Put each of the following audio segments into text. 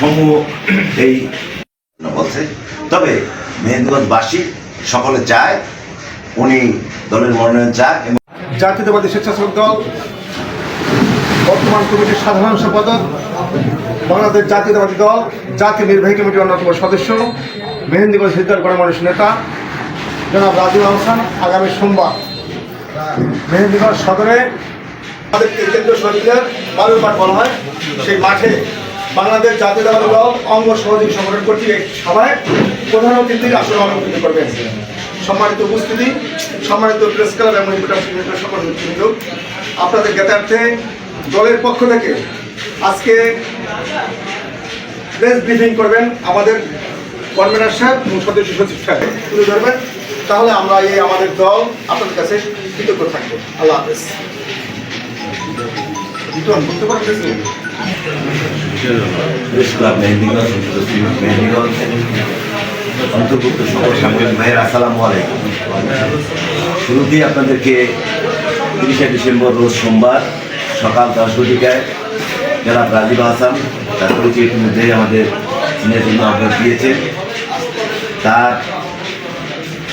সমূহ এই বলছে। তবে মেহেন্দ্রগঞ্জবাসী সকলে চায়, উনি দলের মনোনয়ন চায় এবং জাতীয়তাবাদী স্বেচ্ছাসেবক দল, বর্তমান কমিটির সাধারণ সম্পাদক, বাংলাদেশ জাতীয়তাবাদী দল, জাতীয় নির্বাহী কমিটির অন্যতম সদস্য, মেহেন্দিগঞ্জ সিদ্ধার গণমানুষ নেতা, জনাব রাজুল আহসান, আগামী সোমবার মেহেন্দিগঞ্জ সদরে আমাদের কেন্দ্রীয় শহীদের বালুর মাঠ বলা হয়, সেই মাঠে বাংলাদেশ জাতীয়তাবাদী দল অঙ্গ সহযোগী সংগঠন কর্তৃক একটি সভায় প্রধান অতিথির আসন অলঙ্কৃত করবেন। সম্মানিত উপস্থিতি, সম্মানিত প্রেস ক্লাব এবং সকল নেতৃবৃন্দ, আপনাদের জ্ঞাতার্থে দলের পক্ষ থেকে আজকে প্রেস ব্রিফিং করবেন আমাদের কনভেনার সাহেব এবং সদস্য সচিব সাহেব। তুলে ধরবেন। তাহলে আমরা এই আমাদের দল আপনাদের কাছে কৃতজ্ঞ থাকব। আল্লাহ হাফেজ। বলতে পারবেন অন্তর্ভুক্ত সকল সাংবাদিক ভাইয়ের, আসসালামু আলাইকুম। শুরুতেই আপনাদেরকে তিরিশে ডিসেম্বর রোজ সোমবার সকাল দশ ঘটিকায় যারা রাজীব হাসান তার পরিচয় ইতিমধ্যে আমাদের চীনের জন্য আহ্বান দিয়েছেন। তার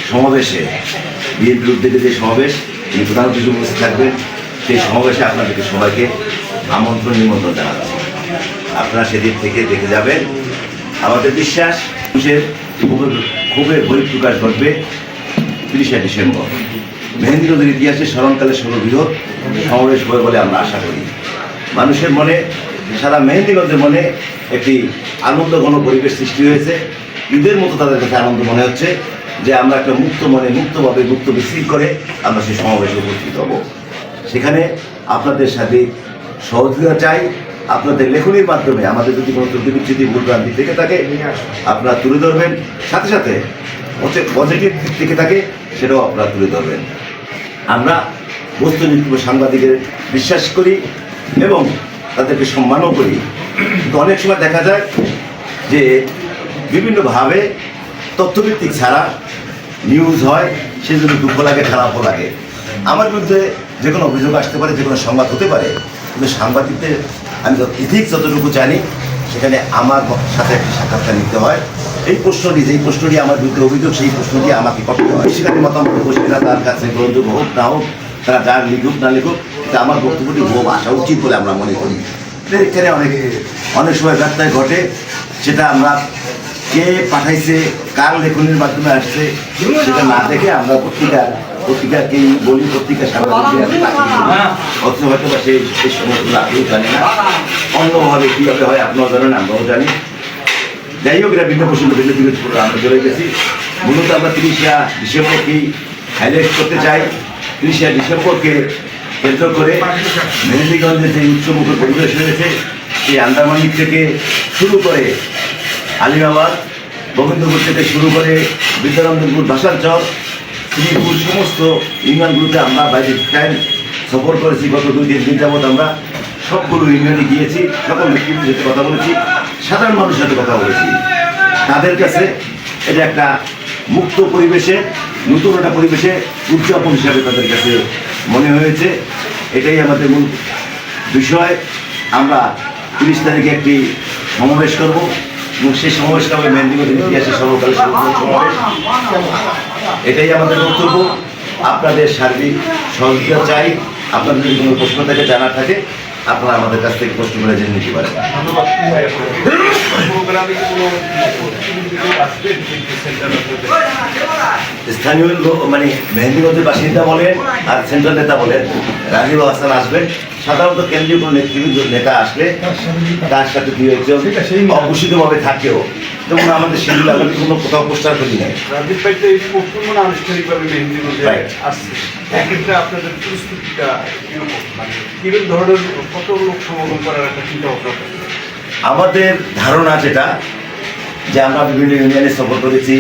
সমাবেশে বিএনপির উদ্যোগে যে সমাবেশ, তিনি প্রধান অতিথি উপস্থিত থাকবেন, সেই সমাবেশে আপনাদেরকে সবাইকে আমন্ত্রণ নিমন্ত্রণ জানাচ্ছি। আপনারা সেদিক থেকে দেখে যাবেন। আমাদের বিশ্বাস, মানুষের খুবই খুবই বহিঃপ্রকাশ ঘটবে তিরিশে ডিসেম্বর। মেহেন্দি নদীর ইতিহাসে স্মরণকালে সর্ববৃহৎ সমাবেশ হবে বলে আমরা আশা করি। মানুষের মনে, সারা মেহেন্দিগঞ্জের মনে একটি আনন্দ ঘন পরিবেশ সৃষ্টি হয়েছে। ঈদের মতো তাদের কাছে আনন্দ মনে হচ্ছে যে আমরা একটা মুক্ত মনে, মুক্তভাবে মুক্ত বিশৃঙ্খ করে আমরা সেই সমাবেশে উপস্থিত হব। সেখানে আপনাদের সাথে সহযোগিতা চাই। আপনাদের লেখনির মাধ্যমে আমাদের যদি কোনো ত্রুটি বিচ্ছুতি ভুলভ্রান্তি থেকে থাকে, আপনারা তুলে ধরবেন। সাথে সাথে পজিটিভ দিক থেকে থাকে, সেটাও আপনারা তুলে ধরবেন। আমরা বস্তুনিষ্ঠ সাংবাদিকের বিশ্বাস করি এবং তাদেরকে সম্মানও করি। কিন্তু অনেক সময় দেখা যায় যে বিভিন্নভাবে তথ্যভিত্তিক ছাড়া নিউজ হয়, সেজন্য দুঃখ লাগে, খারাপও লাগে। আমার বিরুদ্ধে যে কোনো অভিযোগ আসতে পারে, যে কোনো সংবাদ হতে পারে কিন্তু সাংবাদিকদের আমি ইথিক যতটুকু জানি, সেখানে আমার সাথে একটি সাক্ষাৎকার নিতে হয়। এই প্রশ্নটি, যেই প্রশ্নটি আমার বিরুদ্ধে অভিযোগ, সেই প্রশ্নটি আমাকে করতে হয়। সেখানে মতামত উপস্থিতরা তার কাছে গ্রহণযোগ্য হোক, না হোক তারা যার লিখুক, না লিখুক কিন্তু আমার বক্তব্যটি হোক আসা উচিত বলে আমরা মনে করি। এখানে অনেক অনেক সময় ব্যত্যয় ঘটে সেটা আমরা কে পাঠাইছে, কার লেখনের মাধ্যমে আসছে, সেটা না দেখে আমরা পত্রিকার পত্রিকাকেই বলি পত্রিকা সাংবাদিক অথচ হয়তো বা সেই সেই সমস্ত আপনিও জানি না। অন্যভাবে কীভাবে হয় আপনারাও জানেন আমরাও জানি। যাই হোক এটা ভিন্ন প্রসঙ্গ ভিন্ন দিকে আমরা চলে গেছি। মূলত আমরা তিরিশা ডিসেম্বরকেই হাইলাইট করতে চাই। তিরিশা ডিসেম্বরকে কেন্দ্র করে মেহেন্দিগঞ্জে যে উচ্চমুখর পরিবেশ হয়েছে সেই আন্দামানিক থেকে শুরু করে আলিমাবাদ গোবিন্দপুর থেকে শুরু করে বিদ্যানন্দপুর ভাষাচর শ্রীপুর সমস্ত ইউনিয়নগুলোতে আমরা বাইরে টাইম সফর করেছি গত দুই তিন দিন যাবৎ আমরা। সবগুলো ইউনিয়নে গিয়েছি, সকল ব্যক্তিদের সাথে কথা বলেছি, সাধারণ মানুষের সাথে কথা বলেছি। তাদের কাছে এটা একটা মুক্ত পরিবেশে, নতুন একটা পরিবেশে উদযাপন হিসাবে তাদের কাছে মনে হয়েছে। এটাই আমাদের মূল বিষয়। আমরা তিরিশ তারিখে একটি সমাবেশ করব এবং সেই সমাবেশটা হবে মেদিনীপুরের ইতিহাসে সর্বকালের সর্ববৃহৎ সমাবেশ। এটাই আমাদের বক্তব্য। আপনাদের সার্বিক সহযোগিতা চাই। আপনাদের যদি কোনো প্রশ্ন থাকে জানার থাকে আপনারা আমাদের কাছ থেকে প্রশ্ন করে জেনে নিতে পারেন। স্থানীয় মানে মেহেন্দিগঞ্জের বাসিন্দা বলেন আর সেন্ট্রাল নেতা বলেন রাজীব হাসান আসবেন। সাধারণত কেন্দ্রীয় কোনো নেতৃবৃন্দ নেতা আসলে তার সাথে দুই একজন অঘোষিতভাবে থাকেও। যেমন আমাদের সেগুলো আগে কোনো কোথাও পোস্টার করি নাই রাজীব ভাই তো এই মানে আনুষ্ঠানিকভাবে মেহেন্দি মধ্যে. আসছে এক্ষেত্রে আপনাদের প্রস্তুতিটা কীরকম মানে ধরনের কত লোক সমাগম করার একটা চিন্তা ভাবনা? আমাদের ধারণা যেটা যে আমরা বিভিন্ন ইউনিয়নে সফর করেছি